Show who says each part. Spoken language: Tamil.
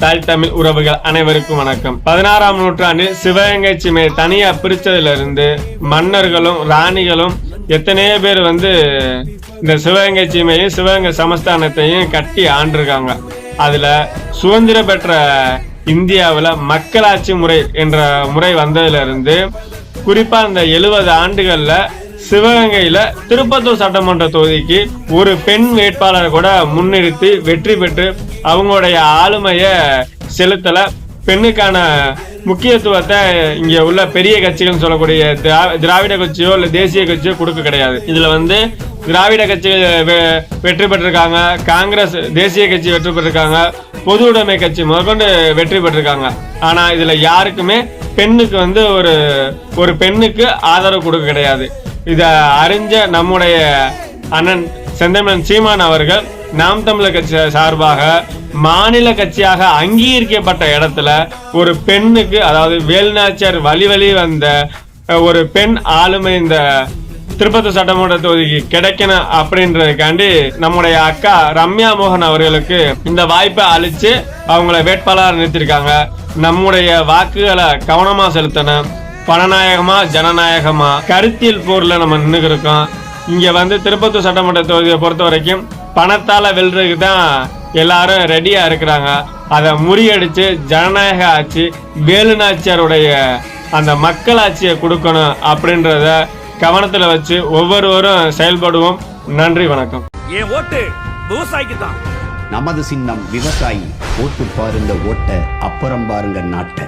Speaker 1: தாய் தமிழ் உறவுகள் அனைவருக்கும் வணக்கம். பதினாறாம் நூற்றாண்டில் சிவகங்கை சிமையை தனியா பிரிச்சதிலிருந்து மன்னர்களும் ராணிகளும் எத்தனையோ பேர் வந்து இந்த சிவகங்கை சீமையும் சிவகங்கை சமஸ்தானத்தையும் கட்டி ஆண்டிருக்காங்க. அதுல சுதந்திரம் பெற்ற இந்தியாவில் மக்களாட்சி முறை என்ற முறை வந்ததுல இருந்து குறிப்பா இந்த எழுபது ஆண்டுகள்ல சிவகங்கையில திருப்பத்தூர் சட்டமன்ற தொகுதிக்கு ஒரு பெண் வேட்பாளரை கூட முன்னிறுத்தி வெற்றி பெற்று அவங்களுடைய ஆளுமைய செலுத்தல. பெண்ணுக்கான முக்கியத்துவத்தை இங்க உள்ள பெரிய கட்சிகள் சொல்லக்கூடிய திரா- திராவிட கட்சியோ இல்ல தேசிய கட்சியோ கொடுக்க கிடையாது. இதுல வந்து திராவிட கட்சி வெ- வெற்றி பெற்றிருக்காங்க. காங்கிரஸ் தேசிய கட்சி வெற்றி பெற்றிருக்காங்க. பொது உடைமை கட்சி முதற்கொண்டு வெற்றி பெற்றிருக்காங்க. ஆனா இதுல யாருக்குமே பெண்ணுக்கு வந்து ஒரு ஒரு பெண்ணுக்கு ஆதரவு கொடுக்க கிடையாது. இதை அறிஞ்ச நம்முடைய அண்ணன் செந்தமன் சீமான் அவர்கள் நாம் தமிழர் கட்சி சார்பாக மாநில கட்சியாக அங்கீகரிக்கப்பட்ட இடத்துல ஒரு பெண்ணுக்கு அதாவது வேலுநாச்சியார் வழி வழி வந்த ஒரு பெண் ஆளுமை இந்த திருப்பத்தூர் சட்டமன்ற தொகுதிக்கு கிடைக்கணும் அப்படின்றதுக்காண்டி நம்முடைய அக்கா ரம்யா மோகன் அவர்களுக்கு இந்த வாய்ப்பை அளிச்சு அவங்கள வேட்பாளராக நிறுத்திருக்காங்க நம்முடைய வாக்குகளை கவனமாக செலுத்தணும். பணநாயகமா ஜனநாயகமா? கருத்தியல் போர்ல நம்ம நின்று இருக்கோம் இங்க வந்து திருப்பத்தூர் சட்டமன்ற தொகுதியை பொறுத்த வரைக்கும் பணத்தால வெல்றதுக்கு தான் எல்லாரும் ரெடியா இருக்கிறாங்க. அதை முறியடிச்சு ஜனநாயக ஆட்சி வேலுநாச்சியாருடைய அந்த மக்களாட்சியை கொடுக்கணும் அப்படின்றத கவனத்துல வச்சு ஒவ்வொருவரும் செயல்படுவோம். நன்றி வணக்கம்.
Speaker 2: என் ஓட்டு? விவசாயிக்கு தான்
Speaker 3: நமது சின்னம் விவசாயி. ஓட்டு பாருங்க ஓட்ட அப்புறம் பாருங்க நாட்டை.